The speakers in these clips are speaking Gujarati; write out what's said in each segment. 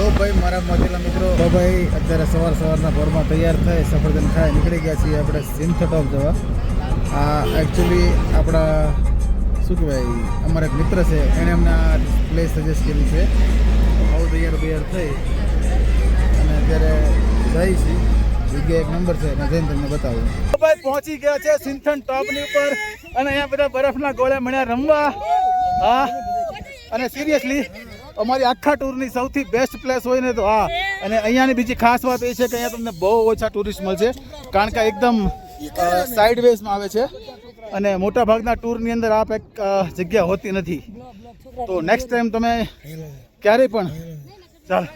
તો ભાઈ મારા મોટેલા મિત્રો તો ભાઈ અત્યારે સવાર સવારના ભોરમાં તૈયાર થઈ સફરજન ખાઈ નીકળી ગયા છીએ આપણે સિન્થોટોપ જવા. આ એકચ્યુઅલી આપણા શું કહેવાય અમારા એક મિત્ર છે એણે અમને આ પ્લેસ સજેસ્ટ કર્યું છે. બહુ તૈયાર તૈયાર થઈ. અને અત્યારે જઈ છીએ. જગ્યા એક નંબર છે અને જઈને તમને બતાવું. ભાઈ પહોંચી ગયા છે સિંથન ટોપની ઉપર. અને અહીંયા બધા બરફના ગોળે મળ્યા રમવા. હા. અને સિરિયસલી અમારી આખા ટૂરની સૌથી બેસ્ટ પ્લેસ હોય ને તો આ અને અહીંયાની બીજી ખાસ વાત એ છે કે અહીંયા તમને બહુ ઓછા ટુરિસ્ટ મળશે કારણ કે એકદમ સાઇડ વેઝમાં આવે છે. અને મોટા ભાગના ટૂરની અંદર આ એક જગ્યા હોતી નથી. તો નેક્સ્ટ ટાઈમ તમે ક્યારેય પણ ચાલ.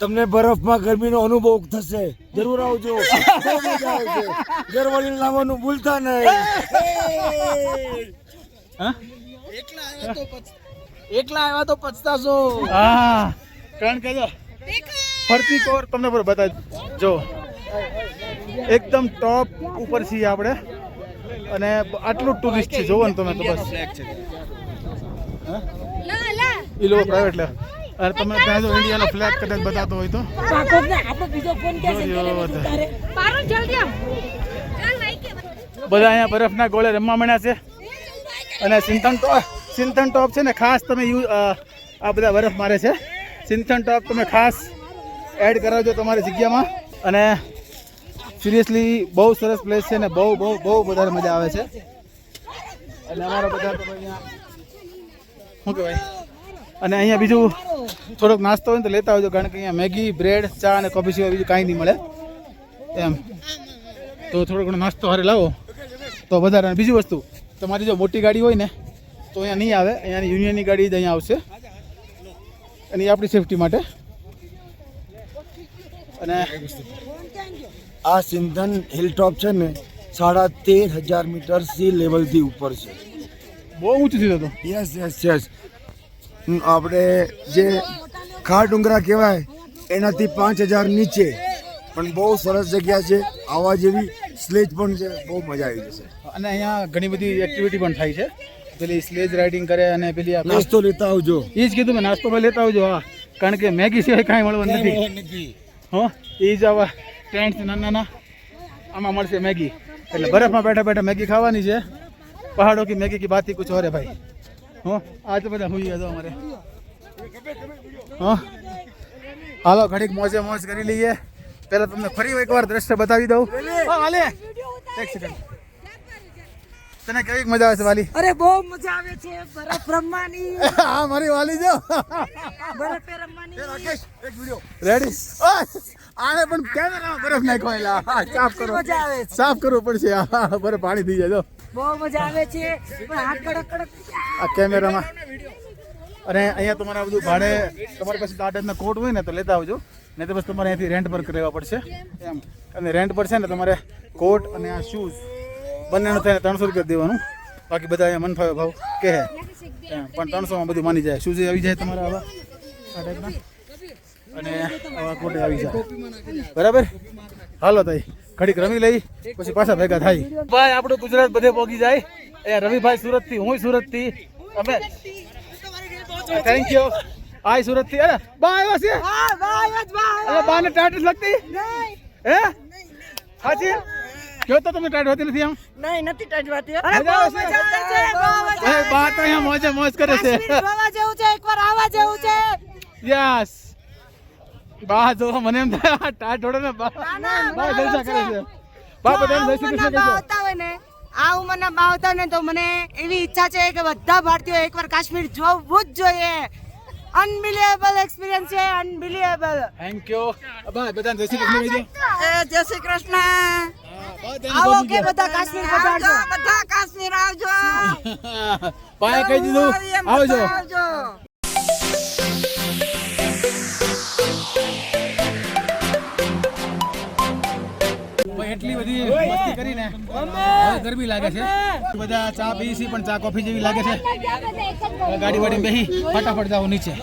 તમને બરફમાં ગરમીનો અનુભવ થશે. જરૂર આવજો. ઘરવાળી લાવવાનું ભૂલતા નહીં. હા? એકલા આવ્યા તો પછતાશો. હા કારણ કે જો ફરતી કોર તમને પર બતાવી જો એકદમ ટોપ ઉપર છીએ આપણે. અને આટલું ટુરિસ્ટ છે જોવો ને તમે તો બસ. હા? એ લોકો પ્રાઇવેટ લે. અને તમે ત્યાં જો ઇન્ડિયાનો ફ્લેગ કદાચ બતાતો હોય તો. બધા અહીંયા બરફના ગોળે રમવા મળ્યા છે. અને સિંથન ટોપ સિંથન ટોપ છે ને, ખાસ તમે યુ આ બધા બરફ મારે છે. સિંથન ટોપ તમે ખાસ એડ કરાવજો તમારી જગ્યામાં. અને સિરિયસલી બહુ સરસ પ્લેસ છે ને, બહુ બહુ બહુ વધારે મજા આવે છે. અને અમારા બધા અહીંયા શું કહેવાય? અને અહીંયા બીજું થોડોક નાસ્તો હોય ને તો લેતા આવજો, કારણ કે અહીંયા મેગી, બ્રેડ, ચા અને કોફી સિવાય બીજું કાંઈ નહીં મળે. એમ. તો થોડો ઘણો નાસ્તો હારે લાવો. તો વધારે બીજી વસ્તુ તમારી જો મોટી ગાડી હોય ને, તો અહીંયા નહીં આવે. અહીંયાની યુનિયનની ગાડી જ અહીંયા આવશે. અને એ આપણી સેફટી માટે. અને આ સિંધન હિલ ટોપ છે ને, સાડા તેર હજાર મીટર સી લેવલથી ઉપર છે. બહુ ઊંચું થયું હતું યસ યસ યસ આપણે જે ખા ડુંગરા કહેવાય, એનાથી પાંચ હજાર નીચે. પણ બહુ સરસ જગ્યા છે આવવા જેવી સ્લેજ પણ છે બહુ મજા આવી જશે. અને અહીંયા ઘણી બધી એક્ટિવિટી પણ થાય છે. પેલી સ્લેજ રાઇડિંગ કરે અને પેલી નાસ્તો લેતા આવજો. એ જ કીધું મેં નાસ્તો પણ લેતા આવજો હા. કારણ કે મેગી સિવાય કાંઈ મળવાનું નથી. હો એ જ આવા ટેન્ટ નાના નાના આમાં મળશે મેગી. એટલે બરફમાં બેઠા બેઠા મેગી ખાવાની છે. પહાડો કે મેગી કી બાતી કુછ ઓરે ભાઈ. હો આ તો બધા હોઈએ તો અમારે. હો. હાલો ઘડીક મોજે મોજ કરી લઈએ. પહેલા તમને ફરી એકવાર દ્રશ્ય બતાવી દઉં. હાલે. એક સેકન્ડ તને કેવી મજા આવે છે વાલી? અરે બહુ મજા આવે છે. બરફ રમવાની. હા મારી વાલી જો. બરફે રમવાની. રેડી આને પણ કેમેરામાં બરફ હા, સાફ કરો. મજા આવે છે. સાફ કરવું પડશે. હા બરફ પાણી થઈ જાય જો. બહુ મજા આવે છે. પણ હાથ કડક કડક. આ કેમેરામાં અને અહીંયા તમારા બધું ભાડે તમારી પાસે ગાર્ડનના કોટ હોય ને તો લેતા આવજો. નહીં તો બસ તમારે અહીંયાથી રેન્ટ પર રહેવા પડશે. એમ. અને રેન્ટ પર છે ને તમારે કોટ અને આ શૂઝ બંનેનું થઈને ત્રણસો રૂપિયા દેવાનું. બાકી બધા અહીંયા મન ફાવે ભાવ કહે. પણ ત્રણસોમાં બધું માની જાય. શૂઝ આવી જાય તમારા આવા. આ ટાઈપના અને આવા કોટે આવી જાય. બરાબર? હાલો તાઈ. ઘડીક રમી લઈ, પછી પાછા ભેગા થાય. ભાઈ, આપણું ગુજરાત બધે પોગી જાય. એ રવિભાઈ સુરતથી, હું સુરતથી. અમે થેન્ક યુ આય સુરતથી. અરે બા આવ્યા છે? હા જ અરે બા ને ટાટ લગતી? નહીં. હે? સાચી કયો તો તમને ટાઈટ હોતી નથી આમ નહીં નથી ટજવાતી અરે મજા બહુ આવે? મજા આવે છે બહુ મજા એ બા તો અહીંયા મોજે મોજ કરે છે. જોવા જેવું છે એકવાર આવા જેવું છે. યસ. બા જો મને એમ થાય આ ટાટ હોડે ને બા. બા જલસા કરે છે. બા બધા જય શ્રી કૃષ્ણ આવતા હોય ને આ ઉંમરના બા આવતા ને તો મને એવી ઈચ્છા છે કે બધા ભારતીયો એકવાર કાશ્મીર જોવું જ જોઈએ. અનબિલિયેબલ એક્સપિરિયન્સ છે અનબિલિયેબલ થેન્ક યુ બાય બધા જય શ્રી કૃષ્ણ કહેજો જય શ્રી કૃષ્ણ. આવો કે. બધા કાશ્મીર પધારજો. બધા કાશ્મીર આવજો. બાએ કહી દીધું. આવજો. કરીને. ગરમી લાગે છે. બધા ચા પી છે પણ ચા કોફી જેવી લાગે છે. ગાડી વાડી બેહી ફટાફટ જાઓ નીચે.